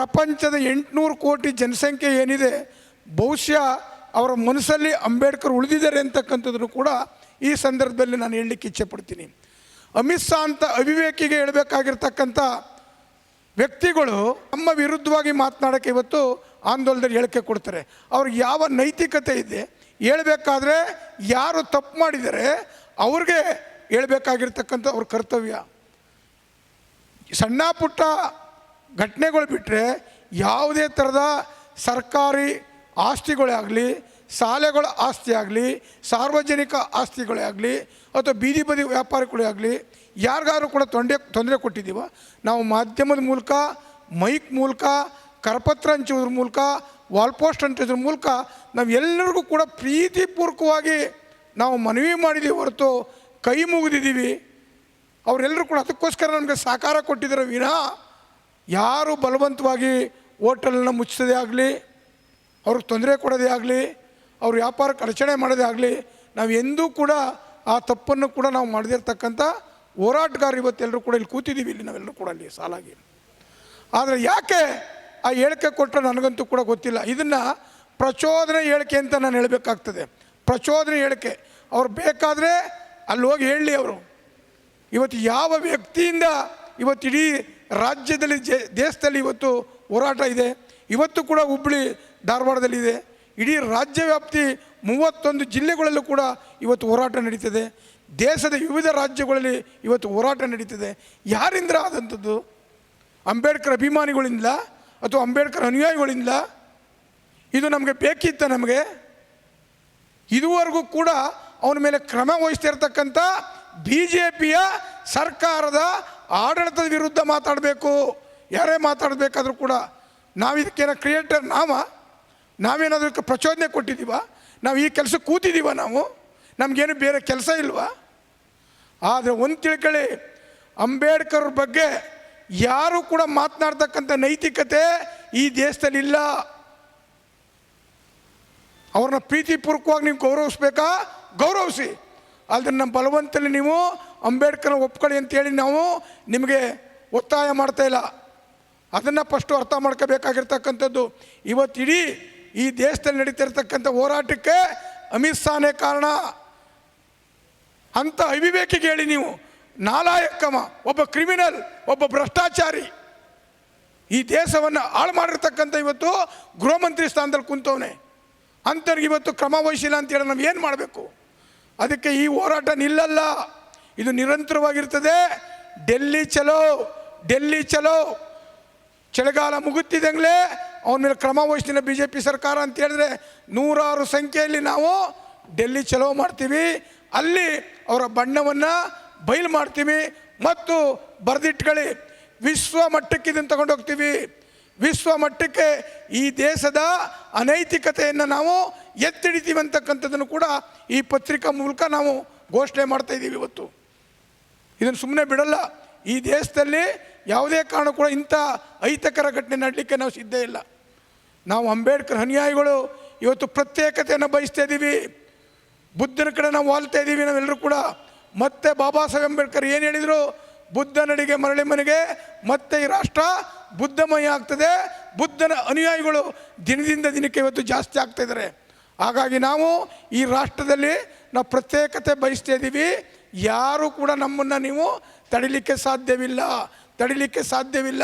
ಪ್ರಪಂಚದ ಎಂಟುನೂರು ಕೋಟಿ ಜನಸಂಖ್ಯೆ ಏನಿದೆ, ಬಹುಶಃ ಅವರ ಮನಸ್ಸಲ್ಲಿ ಅಂಬೇಡ್ಕರ್ ಉಳಿದಿದ್ದಾರೆ ಅಂತಕ್ಕಂಥದ್ದನ್ನು ಕೂಡ ಈ ಸಂದರ್ಭದಲ್ಲಿ ನಾನು ಹೇಳಲಿಕ್ಕೆ ಇಚ್ಛೆಪಡ್ತೀನಿ ಅಮಿತ್ ಶಾ ಅಂತ ಅವಿವೇಕಿಗೆ ಹೇಳಬೇಕಾಗಿರ್ತಕ್ಕಂಥ ವ್ಯಕ್ತಿಗಳು ನಮ್ಮ ವಿರುದ್ಧವಾಗಿ ಮಾತನಾಡೋಕ್ಕೆ ಇವತ್ತು ಆಂದೋಲನದಲ್ಲಿ ಹೇಳಿಕೆ ಕೊಡ್ತಾರೆ. ಅವ್ರಿಗೆ ಯಾವ ನೈತಿಕತೆ ಇದೆ ಹೇಳಬೇಕಾದ್ರೆ, ಯಾರು ತಪ್ಪು ಮಾಡಿದರೆ ಅವ್ರಿಗೆ ಹೇಳಬೇಕಾಗಿರ್ತಕ್ಕಂಥ ಅವ್ರ ಕರ್ತವ್ಯ. ಸಣ್ಣ ಪುಟ್ಟ ಘಟನೆಗಳು ಬಿಟ್ಟರೆ ಯಾವುದೇ ಥರದ ಸರ್ಕಾರಿ ಆಸ್ತಿಗಳೇ ಆಗಲಿ, ಶಾಲೆಗಳ ಆಸ್ತಿ ಆಗಲಿ, ಸಾರ್ವಜನಿಕ ಆಸ್ತಿಗಳೇ ಆಗಲಿ, ಅಥವಾ ಬೀದಿ ಬದಿ ವ್ಯಾಪಾರಿಗಳೇ ಆಗಲಿ, ಯಾರಿಗಾದ್ರೂ ಕೂಡ ತೊಂದರೆ ತೊಂದರೆ ಕೊಟ್ಟಿದ್ದೀವ, ನಾವು ಮಾಧ್ಯಮದ ಮೂಲಕ, ಮೈಕ್ ಮೂಲಕ, ಕರಪತ್ರ ಹಂಚೋದ್ರ ಮೂಲಕ ವಾಲ್ಪೋಸ್ಟ್ ಹಂಚೋದ್ರ ಮೂಲಕ ನಾವು ಎಲ್ಲರಿಗೂ ಕೂಡ ಪ್ರೀತಿಪೂರ್ವಕವಾಗಿ ನಾವು ಮನವಿ ಮಾಡಿದ್ದೀವಿ ಹೊರತು ಕೈ ಮುಗಿದಿದ್ದೀವಿ. ಅವರೆಲ್ಲರೂ ಕೂಡ ಅದಕ್ಕೋಸ್ಕರ ನಮಗೆ ಸಹಕಾರ ಕೊಟ್ಟಿದ್ದಾರೆ. ವಿನಃ ಯಾರು ಬಲವಂತವಾಗಿ ಹೋಟೆಲನ್ನ ಮುಚ್ಚೋದೇ ಆಗಲಿ, ಅವ್ರಿಗೆ ತೊಂದರೆ ಕೊಡೋದೇ ಆಗಲಿ, ಅವ್ರ ವ್ಯಾಪಾರಕ್ಕೆ ಅಡಚಣೆ ಮಾಡೋದೇ ಆಗಲಿ, ನಾವು ಎಂದೂ ಕೂಡ ಆ ತಪ್ಪನ್ನು ಕೂಡ ನಾವು ಮಾಡದಿರ್ತಕ್ಕಂಥ ಹೋರಾಟಗಾರ ಇವತ್ತೆಲ್ಲರೂ ಕೂಡ ಇಲ್ಲಿ ಕೂತಿದ್ದೀವಿ ಇಲ್ಲಿ ನಾವೆಲ್ಲರೂ ಕೂಡ ಅಲ್ಲಿ ಸಾಲಾಗಿ. ಆದರೆ ಯಾಕೆ ಆ ಹೇಳಿಕೆ ಕೊಟ್ಟರೆ ನನಗಂತೂ ಕೂಡ ಗೊತ್ತಿಲ್ಲ. ಇದನ್ನು ಪ್ರಚೋದನೆ ಹೇಳಿಕೆ ಅಂತ ನಾನು ಹೇಳಬೇಕಾಗ್ತದೆ. ಪ್ರಚೋದನೆ ಹೇಳಿಕೆ. ಅವ್ರು ಬೇಕಾದರೆ ಅಲ್ಲಿ ಹೋಗಿ ಹೇಳಲಿ ಅವರು. ಇವತ್ತು ಯಾವ ವ್ಯಕ್ತಿಯಿಂದ ಇವತ್ತು ಇಡೀ ರಾಜ್ಯದಲ್ಲಿ ಜೆ, ದೇಶದಲ್ಲಿ ಇವತ್ತು ಹೋರಾಟ ಇದೆ. ಇವತ್ತು ಕೂಡ ಹುಬ್ಬಳ್ಳಿ ಧಾರವಾಡದಲ್ಲಿದೆ ಇಡೀ ರಾಜ್ಯ ವ್ಯಾಪ್ತಿ ಮೂವತ್ತೊಂದು ಜಿಲ್ಲೆಗಳಲ್ಲೂ ಕೂಡ ಇವತ್ತು ಹೋರಾಟ ನಡೀತದೆ. ದೇಶದ ವಿವಿಧ ರಾಜ್ಯಗಳಲ್ಲಿ ಇವತ್ತು ಹೋರಾಟ ನಡೀತದೆ. ಯಾರಿಂದ ಆದಂಥದ್ದು? ಅಂಬೇಡ್ಕರ್ ಅಭಿಮಾನಿಗಳಿಂದ ಅಥವಾ ಅಂಬೇಡ್ಕರ್ ಅನುಯಾಯಿಗಳಿಂದ? ಇದು ನಮಗೆ ಬೇಕಿತ್ತ ನಮಗೆ? ಇದುವರೆಗೂ ಕೂಡ ಅವನ ಮೇಲೆ ಕ್ರಮ ವಹಿಸ್ತಿರ್ತಕ್ಕಂಥ ಬಿ ಜೆ ಪಿಯ ಸರ್ಕಾರದ ಆಡಳಿತದ ವಿರುದ್ಧ ಮಾತಾಡಬೇಕು, ಯಾರೇ ಮಾತಾಡಬೇಕಾದ್ರೂ ಕೂಡ ನಾವು ಇದಕ್ಕೇನೋ ಕ್ರಿಯೇಟರ್ ನಾವ? ನಾವೇನಾದ್ರೂ ಪ್ರಚೋದನೆ ಕೊಟ್ಟಿದ್ದೀವ? ನಾವು ಈ ಕೆಲಸ ಕೂತಿದ್ದೀವ ನಾವು? ನಮಗೇನು ಬೇರೆ ಕೆಲಸ ಇಲ್ವಾ? ಆದರೆ ಒಂದು ತಿಳ್ಕೊಳ್ಳಿ ಅಂಬೇಡ್ಕರ್ ಬಗ್ಗೆ ಯಾರು ಕೂಡ ಮಾತನಾಡ್ತಕ್ಕಂಥ ನೈತಿಕತೆ ಈ ದೇಶದಲ್ಲಿ ಇಲ್ಲ ಅವ್ರನ್ನ ಪ್ರೀತಿಪೂರ್ವಕವಾಗಿ ನೀವು ಗೌರವಿಸ್ಬೇಕಾ? ಗೌರವಿಸಿ. ಆದರೆ ನಮ್ಮ ಬಲವಂತಲ್ಲಿ ನೀವು ಅಂಬೇಡ್ಕರ್ನ ಒಪ್ಕೊಳ್ಳಿ ಅಂತೇಳಿ ನಾವು ನಿಮಗೆ ಒತ್ತಾಯ ಮಾಡ್ತಾ ಇಲ್ಲ. ಅದನ್ನು ಫಸ್ಟು ಅರ್ಥ ಮಾಡ್ಕೋಬೇಕಾಗಿರ್ತಕ್ಕಂಥದ್ದು. ಇವತ್ತು ಇಡೀ ಈ ದೇಶದಲ್ಲಿ ನಡೀತಿರ್ತಕ್ಕಂಥ ಹೋರಾಟಕ್ಕೆ ಅಮಿತ್ ಶಾನೇ ಕಾರಣ. ಅಂತ ಅವಿವೇಕಿಗೆ ಹೇಳಿ ನೀವು ನಾಲಾಯಕ್ಕಮ ಒಬ್ಬ ಕ್ರಿಮಿನಲ್, ಒಬ್ಬ ಭ್ರಷ್ಟಾಚಾರಿ. ಈ ದೇಶವನ್ನು ಹಾಳು ಮಾಡಿರ್ತಕ್ಕಂಥ ಇವತ್ತು ಗೃಹ ಮಂತ್ರಿ ಸ್ಥಾನದಲ್ಲಿ ಕುಂತವನೆ. ಅಂಥವ್ರಿಗೆ ಇವತ್ತು ಕ್ರಮ ವಹಿಸಿಲ್ಲ ಅಂತೇಳಿ ನಾವು ಏನು ಮಾಡಬೇಕು? ಅದಕ್ಕೆ ಈ ಹೋರಾಟ ನಿಲ್ಲಲ್ಲ. ಇದು ನಿರಂತರವಾಗಿರ್ತದೆ. ಡೆಲ್ಲಿ ಚಲೋ ಡೆಲ್ಲಿ ಚಲೋ. ಚಳಿಗಾಲ ಮುಗುತ್ತಿದ್ದಂಗಲೇ ಅವನ ಮೇಲೆ ಕ್ರಮ ವಹಿಸ್ತೀನಿ ಬಿ ಜೆ ಪಿ ಸರ್ಕಾರ ಅಂತ ಹೇಳಿದ್ರೆ ನೂರಾರು ಸಂಖ್ಯೆಯಲ್ಲಿ ನಾವು ಡೆಲ್ಲಿ ಚಲೋ ಮಾಡ್ತೀವಿ. ಅಲ್ಲಿ ಅವರ ಬಣ್ಣವನ್ನು ಬಯಲು ಮಾಡ್ತೀವಿ. ಮತ್ತು ಬರೆದಿಟ್ಕೊಳ್ಳಿ. ವಿಶ್ವ ಮಟ್ಟಕ್ಕೆ ಇದನ್ನು ತಗೊಂಡೋಗ್ತೀವಿ ವಿಶ್ವ ಮಟ್ಟಕ್ಕೆ ಈ ದೇಶದ ಅನೈತಿಕತೆಯನ್ನು ನಾವು ಎತ್ತಿಡಿತೀವಿ ಅಂತಕ್ಕಂಥದ್ದನ್ನು ಕೂಡ ಈ ಪತ್ರಿಕಾ ಮೂಲಕ ನಾವು ಘೋಷಣೆ ಮಾಡ್ತಾ ಇದ್ದೀವಿ ಇವತ್ತು. ಇದನ್ನು ಸುಮ್ಮನೆ ಬಿಡಲ್ಲ. ಈ ದೇಶದಲ್ಲಿ ಯಾವುದೇ ಕಾರಣ ಕೂಡ ಇಂಥ ಅಹಿತಕರ ಘಟನೆ ನಡಲಿಕ್ಕೆ ನಾವು ಸಿದ್ಧ ಇಲ್ಲ. ನಾವು ಅಂಬೇಡ್ಕರ್ ಅನುಯಾಯಿಗಳು ಇವತ್ತು ಪ್ರತ್ಯೇಕತೆಯನ್ನು ಬಯಸ್ತಾ ಇದ್ದೀವಿ. ಬುದ್ಧನ ಕಡೆ ನಾವು ವಾಲ್ತಾ ಇದ್ದೀವಿ ನಾವೆಲ್ಲರೂ ಕೂಡ. ಮತ್ತೆ ಬಾಬಾ ಸಾಹೇಬ್ ಅಂಬೇಡ್ಕರ್ ಏನು ಹೇಳಿದರು? ಬುದ್ಧನಡಿಗೆ ಮರಳಿ ಮನೆಗೆ ಮತ್ತೆ ಈ ರಾಷ್ಟ್ರ ಬುದ್ಧಮಯ ಆಗ್ತದೆ. ಬುದ್ಧನ ಅನುಯಾಯಿಗಳು ದಿನದಿಂದ ದಿನಕ್ಕೆ ಇವತ್ತು ಜಾಸ್ತಿ ಆಗ್ತಾ ಇದ್ದಾರೆ. ಹಾಗಾಗಿ ನಾವು ಈ ರಾಷ್ಟ್ರದಲ್ಲಿ ನಾವು ಪ್ರತ್ಯೇಕತೆ ಬಯಸ್ತಾ ಇದ್ದೀವಿ. ಯಾರು ಕೂಡ ನಮ್ಮನ್ನು ನೀವು ತಡಿಲಿಕ್ಕೆ ಸಾಧ್ಯವಿಲ್ಲ ತಡಿಲಿಕ್ಕೆ ಸಾಧ್ಯವಿಲ್ಲ.